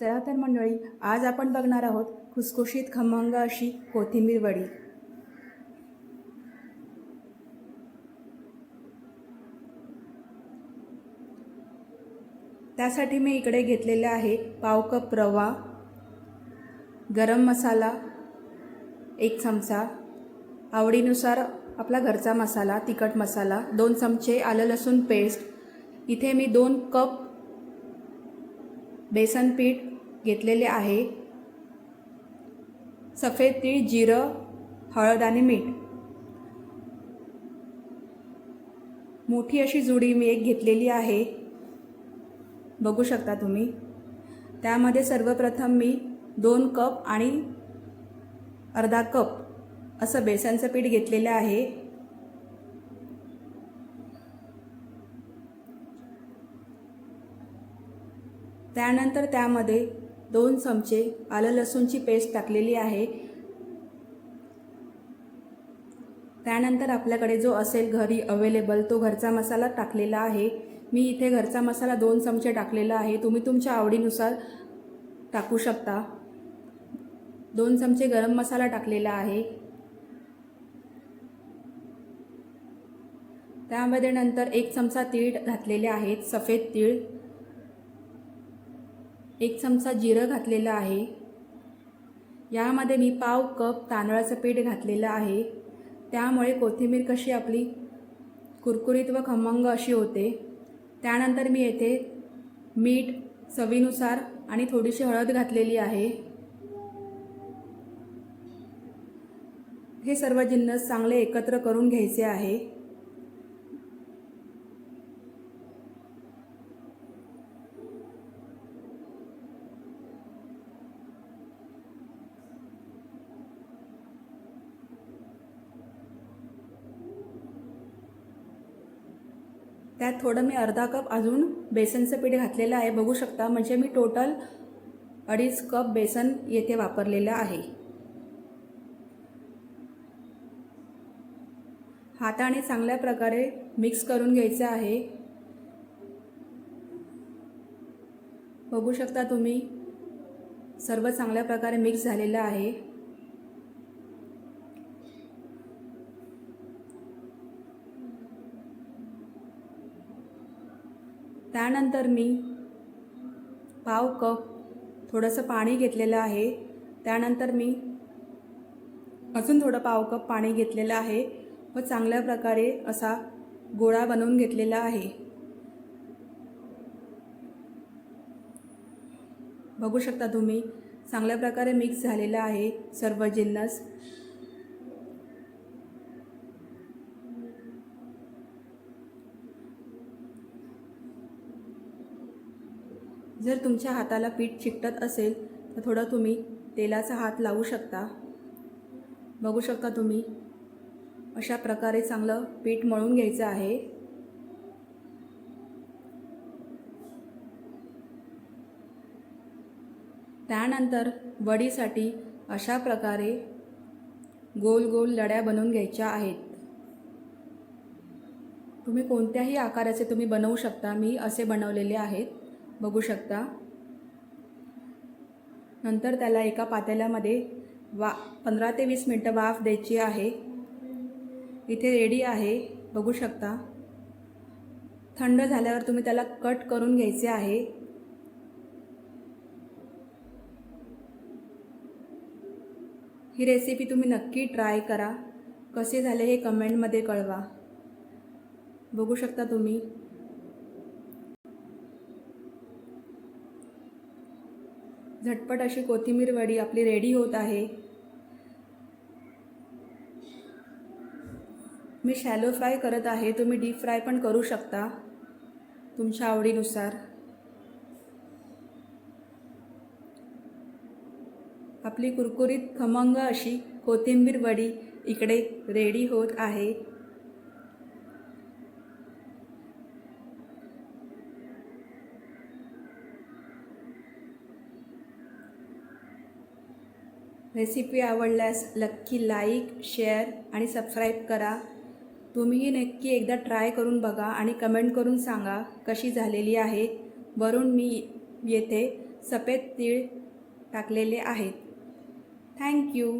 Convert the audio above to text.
चला तर मंडळी आज आपण बघणार आहोत खुसखुशीत खमंग अशी कोथिंबीर वडी. त्यासाठी मी इकडे घेतलेले आहे पाव कप रवा गरम मसाला एक चमचा आवडीनुसार आपला घरचा मसाला तिखट मसाला दोन चमचे आलं लसूण पेस्ट इथे मी दोन कप बेसन पीठ घेतलेले आहे. सफेद तीळ जिरं हळद आणि मीठ. मोठी अशी जुडी मी एक घेतलेली आहे. बघू शकता तुम्ही. त्यामध्ये सर्वप्रथम मी दोन कप आणि अर्धा कप असं बेसनचं पीठ घेतलेलं आहे. त्यानंतर त्यामध्ये दोन चमचे आलं लसूणची पेस्ट टाकलेली आहे. त्यानंतर आपल्याकडे जो असेल घरी अवेलेबल तो घरचा मसाला टाकलेला आहे. मी इथे घरचा मसाला दोन चमचे टाकलेला आहे. तुम्ही तुमच्या आवडीनुसार टाकू शकता. दोन चमचे गरम मसाला टाकलेला आहे. त्यामध्ये नंतर एक चमचा तीळ घातलेले आहेत सफेद तीळ. एक चमचा जिरं घातलेलं आहे. यामध्ये मी पाव कप तांदळाचं पीठ घातलेलं आहे. त्यामुळे कोथिंबीर कशी आपली कुरकुरीत व खमंग अशी होते. त्यानंतर मी येथे मीठ चवीनुसार आणि थोडीशी हळद घातलेली आहे. हे सर्व जिन्नस चांगले एकत्र करून घ्यायचे आहे. त्यात थोडं मी अर्धा कप अजून बेसनचं पीठ घातलेलं आहे. बघू शकता म्हणजे मी टोटल अडीच कप बेसन येथे वापरलेलं आहे. हाताने चांगल्या प्रकारे मिक्स करून घ्यायचं आहे. बघू शकता तुम्ही सर्व चांगल्या प्रकारे मिक्स झालेलं आहे. त्यानंतर मी पाव कप थोडंसं पाणी घेतलेलं आहे. त्यानंतर मी अजून थोडं पाव कप पाणी घेतलेलं आहे व चांगल्या प्रकारे असा गोळा बनवून घेतलेला आहे. बघू शकता तुम्ही चांगल्या प्रकारे मिक्स झालेला आहे सर्व जिन्नस. जर तुमच्या हाताला पीठ चिकटत असेल तर थोडं तुम्ही तेलाचा हात लावू शकता. बघू शकता तुम्ही अशा प्रकारे चांगलं पीठ मळून घ्यायचं आहे. त्यानंतर वडीसाठी अशा प्रकारे गोल गोल लड्या बनवून घ्यायच्या आहेत. तुम्ही कोणत्याही आकाराचे तुम्ही बनवू शकता. मी असे बनवलेले आहेत. बघू शकता. नंतर त्याला एका पातेल्यामध्ये वा पंधरा ते वीस मिनटं वाफ द्यायची आहे. इथे रेडी आहे. बघू शकता. थंड झाल्यावर तुम्ही त्याला कट करून घ्यायचे आहे. ही रेसिपी तुम्ही नक्की ट्राय करा. कसे झाले हे कमेंटमध्ये कळवा. बघू शकता तुम्ही. झटपट अशी कोथिंबीर वडी आपली रेडी होत आहे. मी शॅलो फ्राय करत आहे तुम्ही डीप फ्राय पण करू शकता तुमच्या आवडीनुसार. आपली कुरकुरीत खमंग अशी कोथिंबीर वडी इकडे रेडी होत आहे. रेसिपी आवडल्यास नक्की लाईक शेअर आणि सबस्क्राईब करा. तुम्हीही नक्की एकदा ट्राय करून बघा आणि कमेंट करून सांगा कशी झालेली आहे. वरून मी येथे सफेद तीळ टाकलेले आहेत. थँक्यू